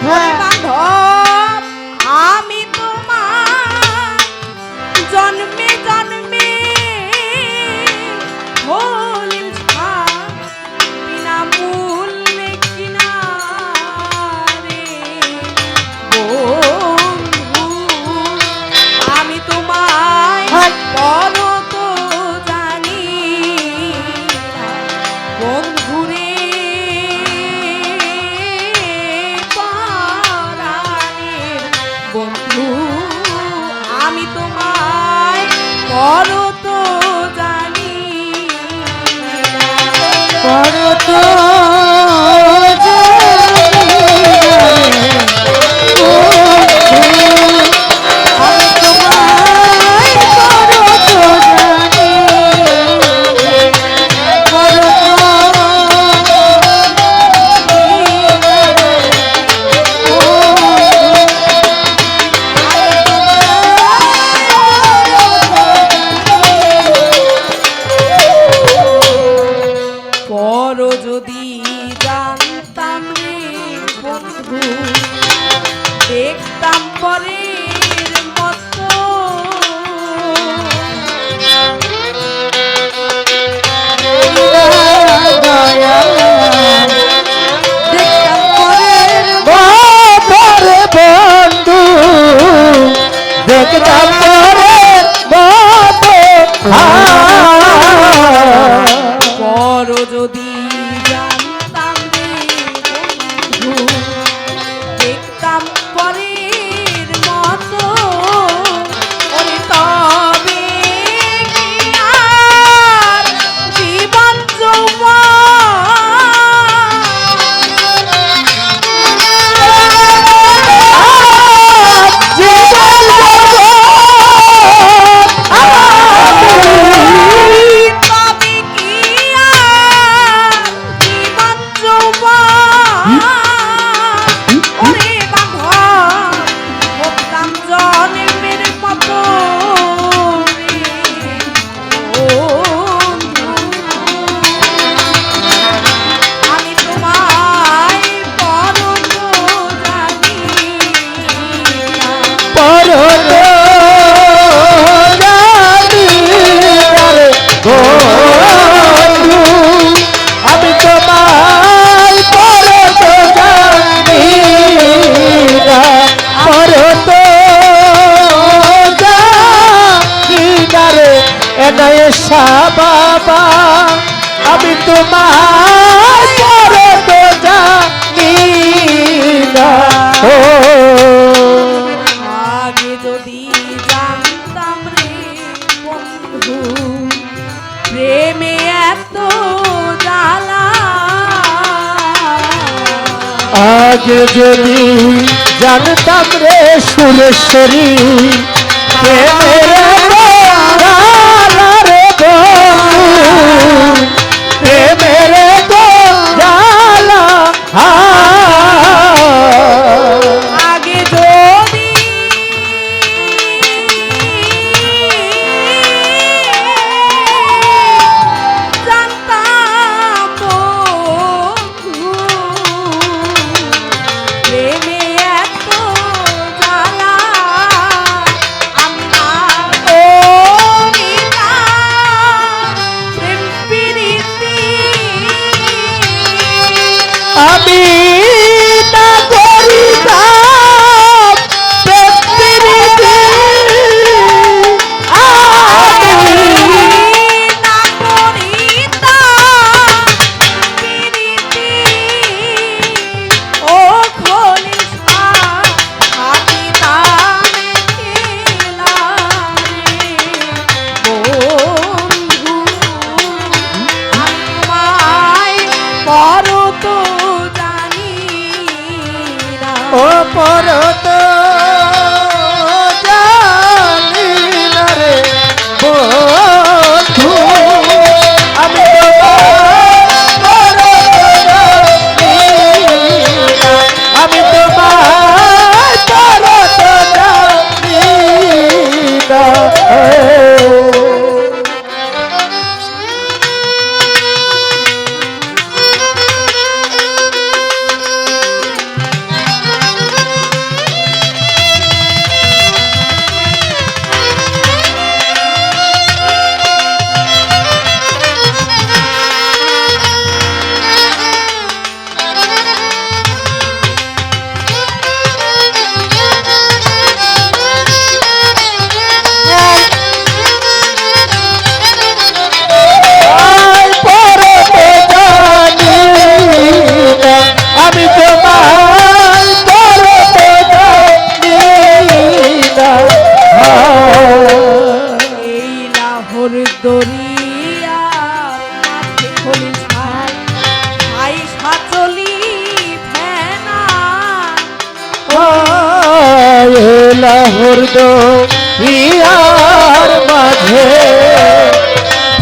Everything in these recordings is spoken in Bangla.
开花筒 বন্ধু। দেখতাম পরের মতো। দেখতাম পর যদি এনায়ে বাবা আমি তোমার তো জানি না। ও। আগে যদি জানতাম রে সুরেশ্বরী রে সুরেশ্বরী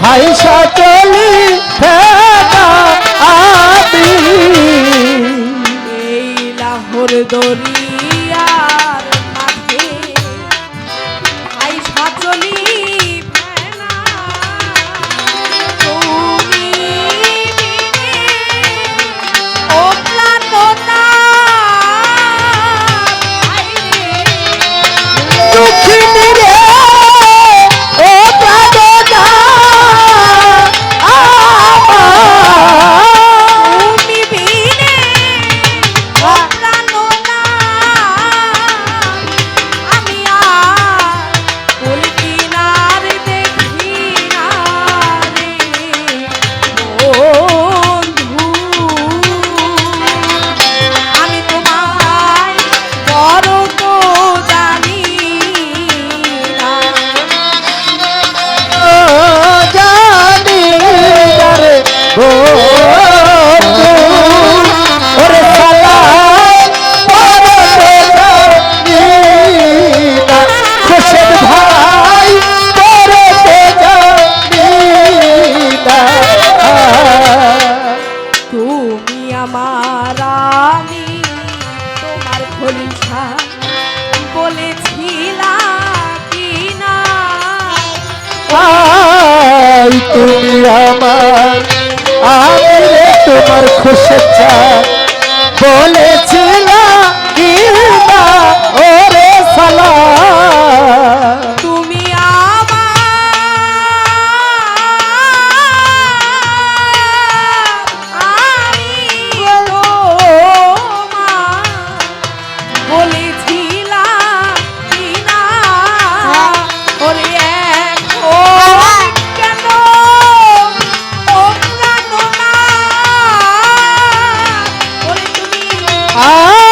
ভাইসা চলি আবি এই লাহোর দরি 啊。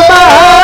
তোমার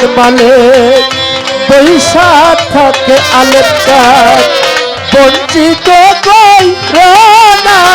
মনের মালে বৈশা থাকে আলেকা বঞ্চিত কই রানা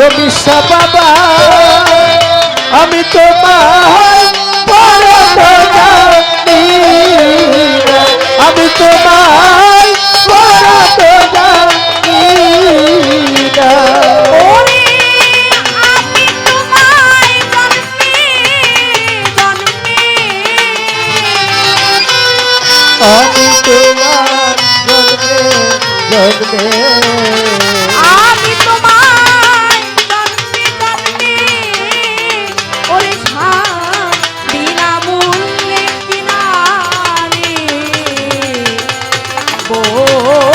রবিশা বাবা আমি তোমার আমি তোমার ও